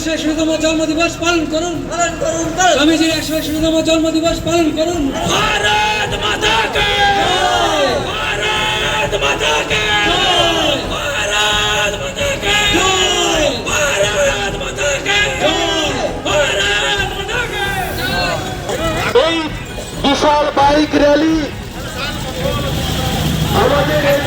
একশো একশোতম জন্মদিবস পালন করুন। স্বামীজির একশো একশোতম জন্মদিবস পালন করুন। বিশাল বাইক র্যালি আমাদের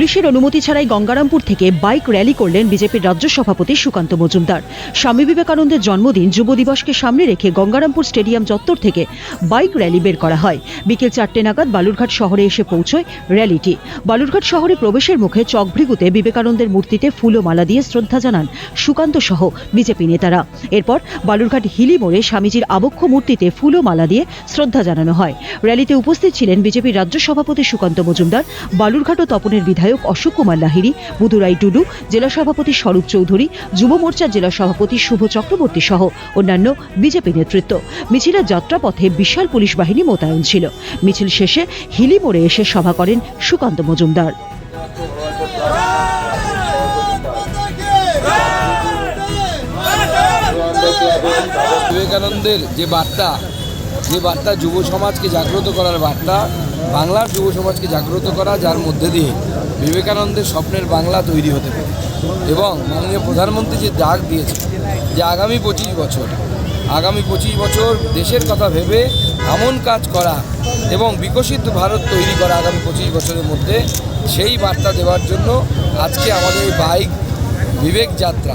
পুলিশের অনুমতি ছাড়াই গঙ্গারামপুর থেকে বাইক র্যালি করলেন বিজেপির রাজ্য সভাপতি সুকান্ত মজুমদার। স্বামী বিবেকানন্দের জন্মদিন যুব দিবসকে সামনে রেখে গঙ্গারামপুর স্টেডিয়াম চত্বর থেকে বাইক র্যালি বের করা হয়। বিকেল চারটে নাগাদ বালুরঘাট শহরে এসে পৌঁছয় র্যালিটি। বালুরঘাট শহরে প্রবেশের মুখে চকভৃগুতে বিবেকানন্দের মূর্তিতে ফুল ও মালা দিয়ে শ্রদ্ধা জানান সুকান্ত সহ বিজেপি নেতারা। এরপর বালুরঘাট হিলি মোড়ে স্বামীজির আবক্ষ মূর্তিতে ফুল ও মালা দিয়ে শ্রদ্ধা জানানো হয়। র্যালিতে উপস্থিত ছিলেন বিজেপির রাজ্য সভাপতি সুকান্ত মজুমদার, বালুরঘাট ও তপনের বিধায়ক অশোক কুমার লাহিড়ী বুধুরাই টুডু জেলা সভাপতি স্বরূপ চৌধুরী, যুব মোর্চার জেলা সভাপতি শুভ চক্রবর্তী সহ অন্যান্য বিজেপি নেতৃত্ব। মিছিলের যাত্রাপথে বিশাল পুলিশ বাহিনী মোতায়েন ছিল। মিছিল শেষে হিলি মোড়ে এসে সভা করেন সুকান্ত মজুমদার। বিবেকানন্দের যে বার্তা যে বার্তা যুব সমাজকে জাগ্রত করার বার্তা, বাংলার যুব সমাজকে জাগ্রত করা, যার মধ্যে দিয়ে বিবেকানন্দের স্বপ্নের বাংলা তৈরি হতে পারে। এবং মাননীয় প্রধানমন্ত্রী যে ডাক দিয়েছে যে আগামী পঁচিশ বছর, আগামী পঁচিশ বছর দেশের কথা ভেবে এমন কাজ করা এবং বিকশিত ভারত তৈরি করা আগামী পঁচিশ বছরের মধ্যে, সেই বার্তা দেওয়ার জন্য আজকে আমাদের বাইক বিবেক যাত্রা।